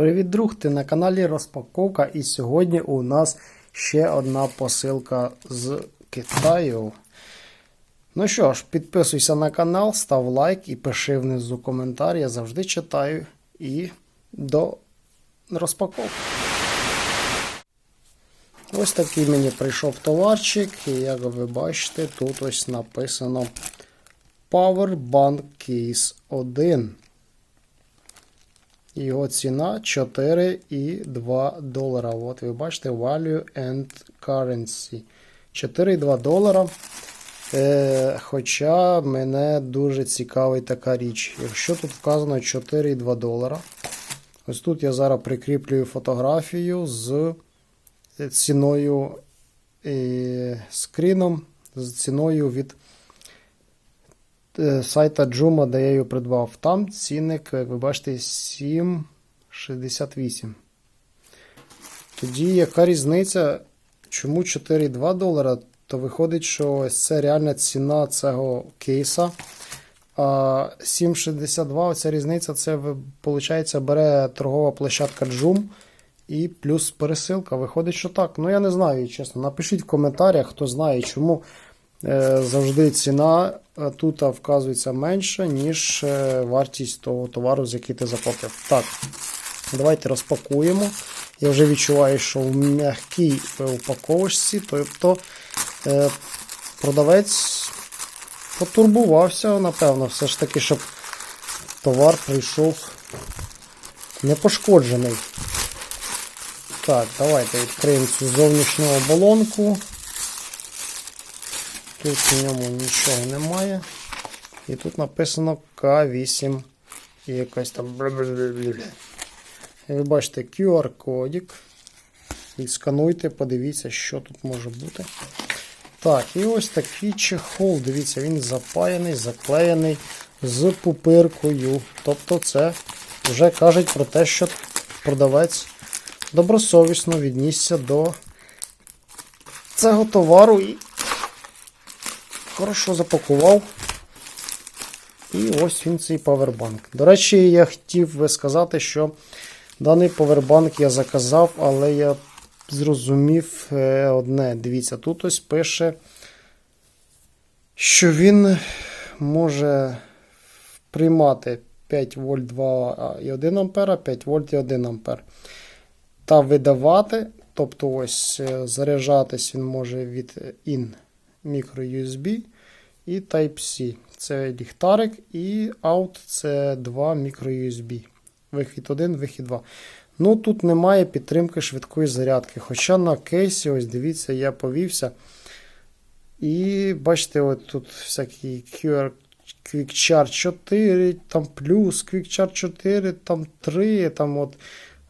Привіт, друг! Ти на каналі Розпаковка, і сьогодні у нас ще одна посилка з Китаю. Ну що ж, підписуйся на канал, став лайк і пиши внизу коментар. Я завжди читаю і до розпаковки. Ось такий мені прийшов товарчик, і як ви бачите, тут ось написано Powerbank Case 1. Його ціна 4,2 долара. От ви бачите, Value and Currency. 4,2 долара. Е, Хоча мене дуже цікавить така річ. Якщо тут вказано 4,2 долара, ось тут я зараз прикріплюю фотографію з ціною е, скріном, з ціною від е, сайта Joomla, де я її придбав. Там цінник, як ви бачите, 7,68. Тоді яка різниця? Чому 4,2 долара? То виходить, що ось це реальна ціна цього кейса. А 7,62 ця різниця, це виходить, бере торгова площадка Joom і плюс пересилка. Виходить, що так. Ну я не знаю, чесно. Напишіть в коментарях, хто знає, чому е, завжди ціна тут вказується менша, ніж е, вартість того товару, з який ти заплатив. Так, давайте розпакуємо. Я вже відчуваю, що в м'якій упаковочці, тобто е, продавець потурбувався, напевно, все ж таки, щоб товар прийшов непошкоджений. Так, давайте відкриємо цю зовнішню оболонку. Тут в ньому нічого немає. І тут написано К8 і якась там. І ви бачите QR-кодик. Відскануйте, подивіться, що тут може бути. Так, і ось такий чехол. Дивіться, він запаяний, заклеєний з пупиркою. Тобто, це вже кажуть про те, що продавець добросовісно віднісся до цього товару і хорошо запакував. І ось він цей павербанк. До речі, я хотів би сказати, що даний павербанк я заказав, але я зрозумів одне. Дивіться, тут ось пише, що він може приймати 5 вольт 2,1 А, 5 вольт і 1 А. Та видавати, тобто ось заряджатись він може від IN microUSB і Type-C. Це ліхтарик, і out це 2 microUSB. Вихід 1, вихід 2. Ну, тут немає підтримки швидкої зарядки. Хоча на кейсі, ось дивіться, я повівся. І бачите, от тут всякий QR Quick Charge 4, там плюс, Quick Charge 4, там 3. там от,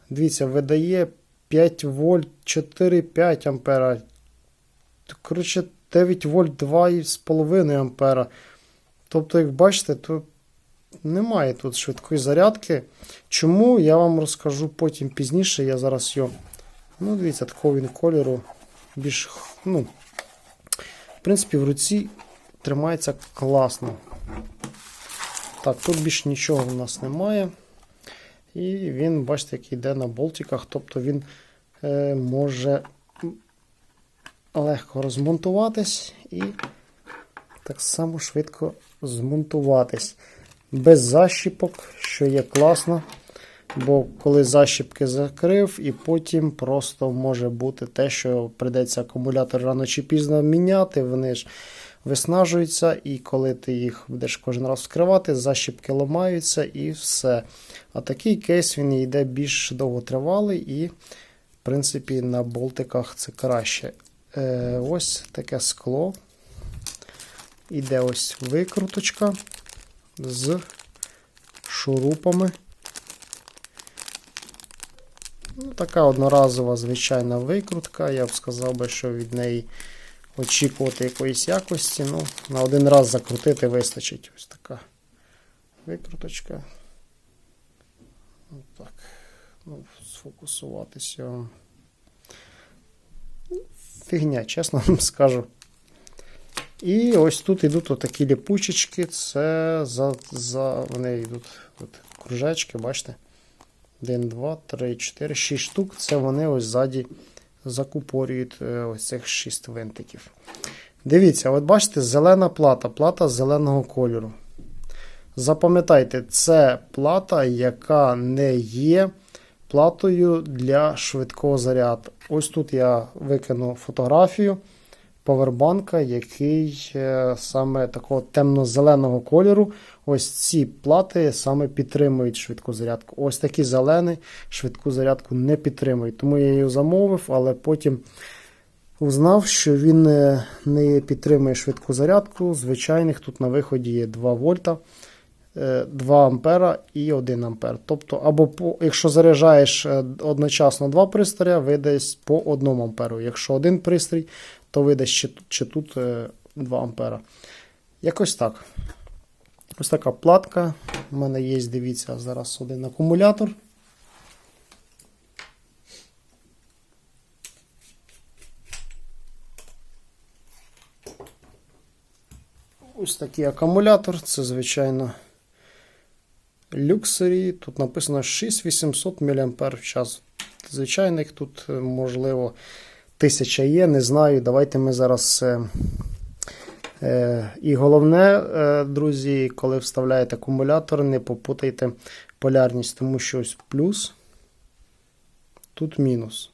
Дивіться, видає 5 вольт 4,5 ампера. Коротше, 9 вольт 2,5 ампера. Тобто, як бачите, тут немає тут швидкої зарядки. Чому, я вам розкажу потім пізніше. Я зараз його. Ну, дивіться, такого він кольору. Більш, ну, в принципі, в руці тримається класно. Так, тут більш нічого в нас немає. І він, бачите, який йде на болтиках. Тобто він е, може легко розмонтуватись і так само швидко змонтуватись. Без защіпок, що є класно. Бо коли защіпки закрив, і потім просто може бути те, що прийдеться акумулятор рано чи пізно міняти, вони ж виснажуються, і коли ти їх будеш кожен раз вскривати, защіпки ламаються і все. А такий кейс він йде більш довготривалий, і, в принципі, на болтиках це краще. Е, Ось таке скло. Іде ось викруточка з шурупами. Ну, Така одноразова звичайна викрутка. Я б сказав би, що від неї очікувати якоїсь якості. Ну, На один раз закрутити вистачить ось така викруточка. Так. Ну, Сфокусуватися. Фігня, чесно вам скажу. І ось тут йдуть отакі ліпучечки. Це за за вони йдуть от, кружечки, бачите? 1, 2, 3, 4, 6 штук. Це вони ось ззаді закупорюють е, ось цих 6 винтиків. Дивіться, от бачите, зелена плата, плата зеленого кольору. Запам'ятайте, це плата, яка не є платою для швидкого заряду. Ось тут я викину фотографію повербанка, який е, саме такого темно-зеленого кольору. Ось ці плати саме підтримують швидку зарядку. Ось такі зелені швидку зарядку не підтримують. Тому я її замовив, але потім узнав, що він е, не підтримує швидку зарядку. Звичайних тут на виході є 2 вольта. 2 ампера і 1 ампер. Тобто, або по, якщо заряджаєш е, одночасно два пристрої, видасть по 1 амперу. Якщо один пристрій, то видасть чи, чи тут е, 2 ампера. Якось так. Ось така платка. У мене є, дивіться, зараз один акумулятор. Ось такий акумулятор. Це, звичайно, люксері. Тут написано 6800 мАч. Звичайних тут, е, можливо, 1000 є, не знаю. Давайте ми зараз. е, е, І головне, друзі, коли вставляєте акумулятор, не попутайте полярність, тому що ось плюс, тут мінус.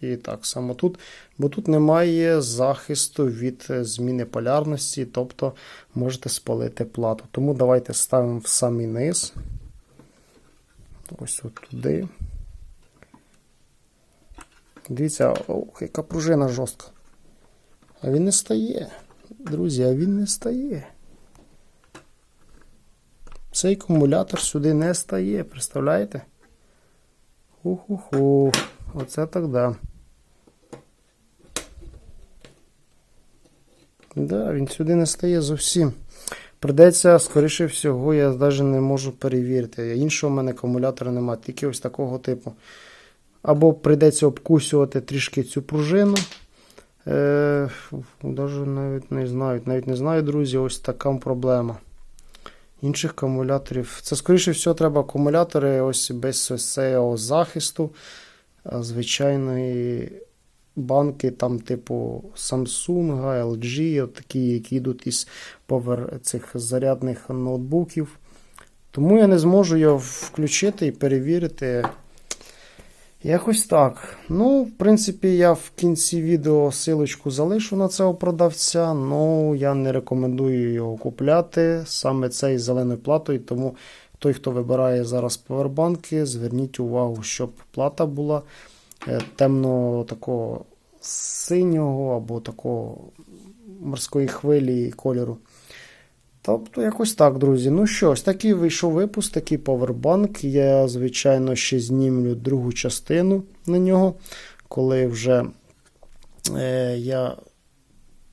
І так само тут, бо тут немає захисту від е, зміни полярності, тобто можете спалити плату. Тому давайте ставимо в самий низ. Ось от туди. Дивіться, ох, яка пружина жорстка. А він не стає. Друзі, а він не стає. Цей акумулятор сюди не стає, представляєте? Ху-ху-ху. Оце так да. Да, він сюди не стає зовсім. Придеться, скоріше всього, я навіть не можу перевірити. Іншого в мене акумулятора немає, тільки ось такого типу. Або прийдеться обкусювати трішки цю пружину. Е, Даже навіть не знаю, навіть не знаю, друзі, ось така проблема. Інших акумуляторів. Це, скоріше всього, треба акумулятори ось без ось цього захисту звичайної банки, там, типу Samsung, LG, такі, які йдуть із повер цих зарядних ноутбуків. Тому я не зможу його включити і перевірити. Якось так. Ну, в принципі, я в кінці відео силочку залишу на цього продавця. Ну, я не рекомендую його купляти саме цей зеленою платою. Тому той, хто вибирає зараз повербанки, зверніть увагу, щоб плата була е, темно такого синього або такого морської хвилі кольору. Тобто, якось так, друзі. Ну що, ось такий вийшов випуск, такий повербанк. Я, звичайно, ще знімлю другу частину на нього, коли вже е, я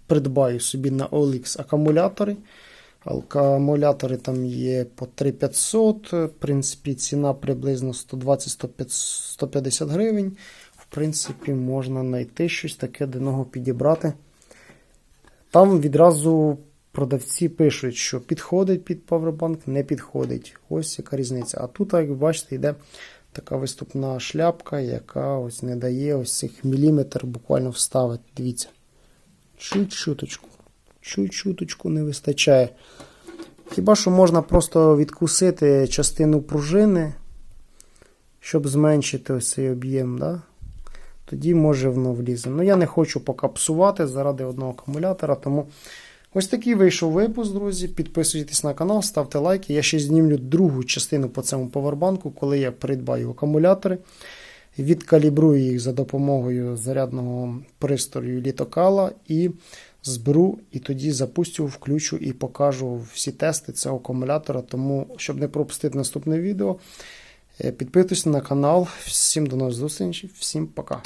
придбаю собі на OLX акумулятори. Акумулятори там є по 3500. В принципі, ціна приблизно 120-150 гривень. В принципі, можна знайти щось таке до нього підібрати. Там відразу продавці пишуть, що підходить під Powerbank, не підходить. Ось яка різниця. А тут, як ви бачите, йде така виступна шляпка, яка ось не дає ось цих міліметр буквально вставити. Дивіться. Чуть-чуточку. Чуть-чуточку не вистачає. Хіба що можна просто відкусити частину пружини, щоб зменшити ось цей об'єм. Да? Тоді може воно влізе. Ну я не хочу покапсувати заради одного акумулятора, тому ось такий вийшов випуск, друзі. Підписуйтесь на канал, ставте лайки. Я ще знімлю другу частину по цьому повербанку, коли я придбаю акумулятори. Відкалібрую їх за допомогою зарядного пристрою літокала і зберу, і тоді запустю, включу і покажу всі тести цього акумулятора. Тому, щоб не пропустити наступне відео, е, підписуйтесь на канал. Всім до нових зустрічей, всім пока.